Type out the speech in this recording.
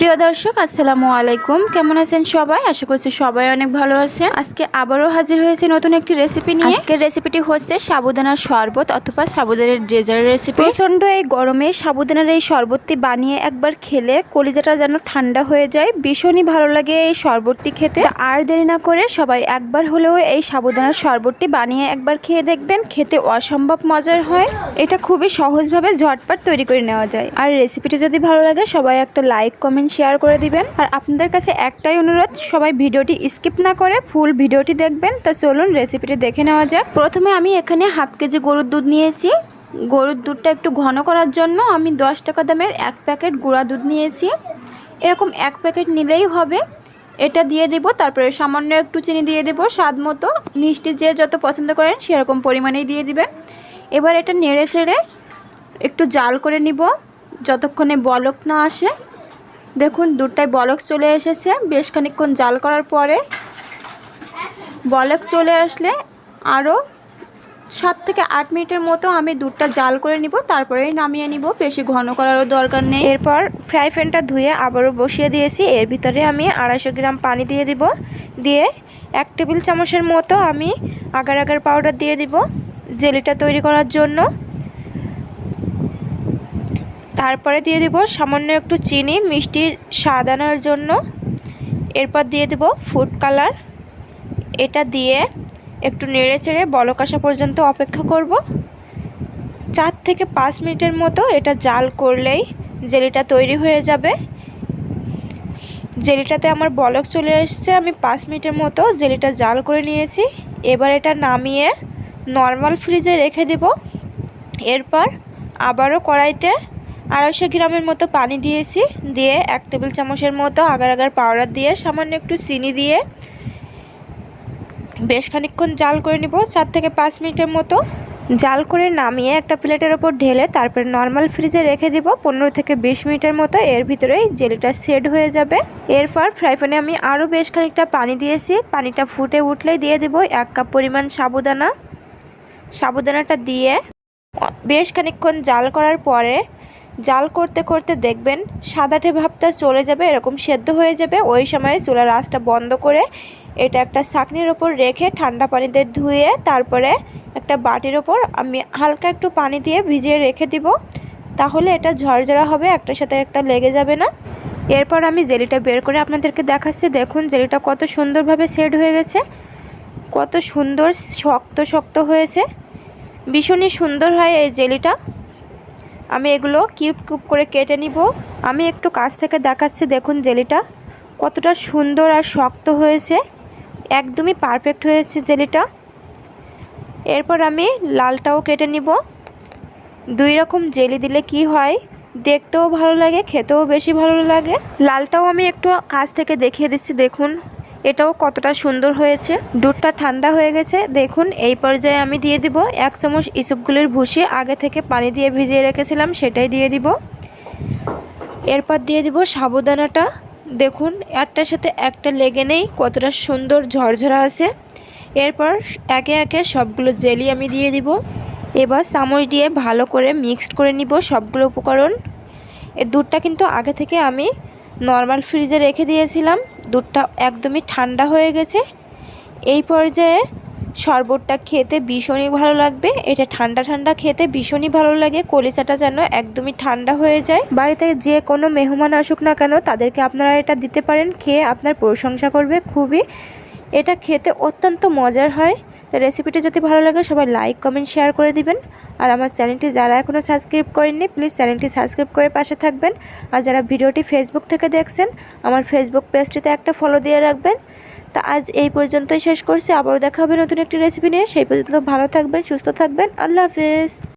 প্রিয় দর্শক আসসালামু আলাইকুম। কেমন আছেন সবাই? আশা করছি সবাই অনেক ভালো আছে আজকে আবারও হাজির হয়েছে নতুন একটি রেসিপি নিয়ে। আজকের রেসিপিটি হচ্ছে সাবুদানার শরবত অথবা সাবুদানের ডেজার্ট রেসিপি প্রচণ্ড এই গরমে সাবুদানার এই শরবতটি বানিয়ে একবার খেলে কলিজাটা যেন ঠান্ডা হয়ে যায়। ভীষণই ভালো লাগে এই শরবতটি খেতে। আর দেরি না করে সবাই একবার হলেও এই সাবুদানার শরবতটি বানিয়ে একবার খেয়ে দেখবেন খেতে অসম্ভব মজার হয়। এটা খুবই সহজভাবে ঝটপট তৈরি করে নেওয়া যায়। আর রেসিপিটি যদি ভালো লাগে সবাই একটা লাইক কমেন্ট শেয়ার করে দিবেন। আর আপনাদের কাছে একটাই অনুরোধ, সবাই ভিডিওটি স্কিপ না করে ফুল ভিডিওটি দেখবেন। তো চলুন রেসিপিটি দেখে নেওয়া যাক। প্রথমে আমি এখানে হাফ কেজি গরুর দুধ নিয়েছি। গরুর দুধটা একটু ঘন করার জন্য আমি দশ টাকা দামের এক প্যাকেট গুঁড়া দুধ নিয়েছি। এরকম এক প্যাকেট নিলেই হবে। এটা দিয়ে দেব, তারপরে সামান্য একটু চিনি দিয়ে দেব, স্বাদ মতো। মিষ্টি যে যত পছন্দ করেন সেরকম পরিমাণেই দিয়ে দিবেন। এবার এটা নেড়ে ছেড়ে একটু জাল করে নিব, যতক্ষণে বলক না আসে। দেখুন দুধটায় বলক চলে এসেছে। বেশ খানিকক্ষণ জাল করার পরে বলক চলে আসলে আরও সাত থেকে আট মিনিটের মতো আমি দুধটা জাল করে নিব, তারপরেই নামিয়ে নিব। বেশি ঘন করারও দরকার নেই। এরপর ফ্রাই প্যানটা ধুয়ে আবারও বসিয়ে দিয়েছি। এর ভিতরে আমি আড়াইশো গ্রাম পানি দিয়ে দিব। দিয়ে এক টেবিল চামচের মতো আমি আগার আগার পাউডার দিয়ে দিব জেলিটা তৈরি করার জন্য। তারপরে দিয়ে দিব সামান্য একটু চিনি, মিষ্টি স্বাদ আনার জন্য। এরপর দিয়ে দেব ফুড কালার। এটা দিয়ে একটু নেড়ে চেড়ে বলক আসা পর্যন্ত অপেক্ষা করব। চার থেকে পাঁচ মিনিটের মতো এটা জাল করলেই জেলিটা তৈরি হয়ে যাবে। জেলিটাতে আমার বলক চলে এসছে, আমি পাঁচ মিনিটের মতো জেলিটা জাল করে নিয়েছি। এবার এটা নামিয়ে নর্মাল ফ্রিজে রেখে দেব। এরপর আবারও কড়াইতে আড়াইশো গ্রামের মতো পানি দিয়েছি, দিয়ে এক টেবিল চামচের মতো আগার আগার পাউডার দিয়ে সামান্য একটু চিনি দিয়ে বেশ খানিকক্ষণ জাল করে নিব, চার থেকে পাঁচ মিনিটের মতো। জাল করে নামিয়ে একটা প্লেটের ওপর ঢেলে তারপরে নর্মাল ফ্রিজে রেখে দিব, পনেরো থেকে বিশ মিনিটের মতো, এর ভিতরেই জেলিটা সেট হয়ে যাবে। এরপর ফ্রাই প্যানে আমি আরও বেশ খানিকটা পানি দিয়েছি, পানিটা ফুটে উঠলেই দিয়ে দেব এক কাপ পরিমাণ সাবুদানা। সাবুদানাটা দিয়ে বেশ খানিকক্ষণ জাল করার পরে জাল করতে করতে দেখবেন সাদাটে ভাবটা চলে যাবে, এরকম সেদ্ধ হয়ে যাবে। ওই সময় চুলার আঁচটা বন্ধ করে এটা একটা ছাকনির ওপর রেখে ঠান্ডা পানিতে ধুয়ে তারপরে একটা বাটির ওপর আমি হালকা একটু পানি দিয়ে ভিজিয়ে রেখে দিব। তাহলে এটা ঝরঝরা হবে, একটার সাথে একটা লেগে যাবে না। এরপর আমি জেলিটা বের করে আপনাদেরকে দেখাচ্ছি। দেখুন, জেলিটা কত সুন্দরভাবে সেট হয়ে গেছে। কত সুন্দর, শক্ত শক্ত হয়েছে। ভীষণই সুন্দর হয় এই জেলিটা। আমি এগুলো কিউব কিউব করে কেটে নিব। আমি একটু কাছ থেকে দেখাচ্ছি, দেখুন জেলিটা কতটা সুন্দর আর শক্ত হয়েছে। একদমই পারফেক্ট হয়েছে জেলিটা। এরপর আমি লালটাও কেটে নিব। দুই রকম জেলি দিলে কি হয়, দেখতেও ভালো লাগে, খেতেও বেশি ভালো লাগে। লালটাও আমি একটু কাছ থেকে দেখিয়ে দিচ্ছি, দেখুন। এটাও কতটা সুন্দর হয়েছে। দুধটা ঠান্ডা হয়ে গেছে। দেখুন, এই পর্যায়ে আমি দিয়ে দিব এক চামচ ইসবগুলির ভুষি আগে থেকে পানি দিয়ে ভিজিয়ে রেখেছিলাম, সেটাই দিয়ে দিব। এরপর দিয়ে দিব সাবুদানাটা। দেখুন, একটার সাথে একটা লেগে নেই, কতটা সুন্দর ঝরঝরা আছে। এরপর একে একে সবগুলো জেলি আমি দিয়ে দিব। এবার চামচ দিয়ে ভালো করে মিক্সড করে নিব সবগুলো উপকরণ। এ দুধটা কিন্তু আগে থেকে আমি নর্মাল ফ্রিজে রেখে দিয়েছিলাম। দুধটা একদমই ঠান্ডা হয়ে গেছে। এই পর্যায়ে শরবতটা খেতে ভীষণই ভালো লাগবে। এটা ঠান্ডা ঠান্ডা খেতে ভীষণই ভালো লাগে। কলিচাটা যেন একদমই ঠান্ডা হয়ে যায়। বাড়িতে যে কোনো মেহমান আসুক না কেন, তাদেরকে আপনারা এটা দিতে পারেন। খেয়ে আপনার প্রশংসা করবে খুবই। এটা খেতে অত্যন্ত মজার হয়। তো রেসিপিটি যদি ভালো লাগে, সবাই লাইক কমেন্ট শেয়ার করে দিবেন। আর আমার চ্যানেলটি যারা এখনও সাবস্ক্রাইব করেননি প্লিজ চ্যানেলটি সাবস্ক্রাইব করে পাশে থাকবেন। আর যারা ভিডিওটি ফেসবুক থেকে দেখছেন, আমার ফেসবুক পেজটিতে একটা ফলো দিয়ে রাখবেন। তা আজ এই পর্যন্তই শেষ করছি। আবারও দেখা হবে নতুন একটি রেসিপি নিয়ে। সেই পর্যন্ত ভালো থাকবেন, সুস্থ থাকবেন। আল্লাহ হাফেজ।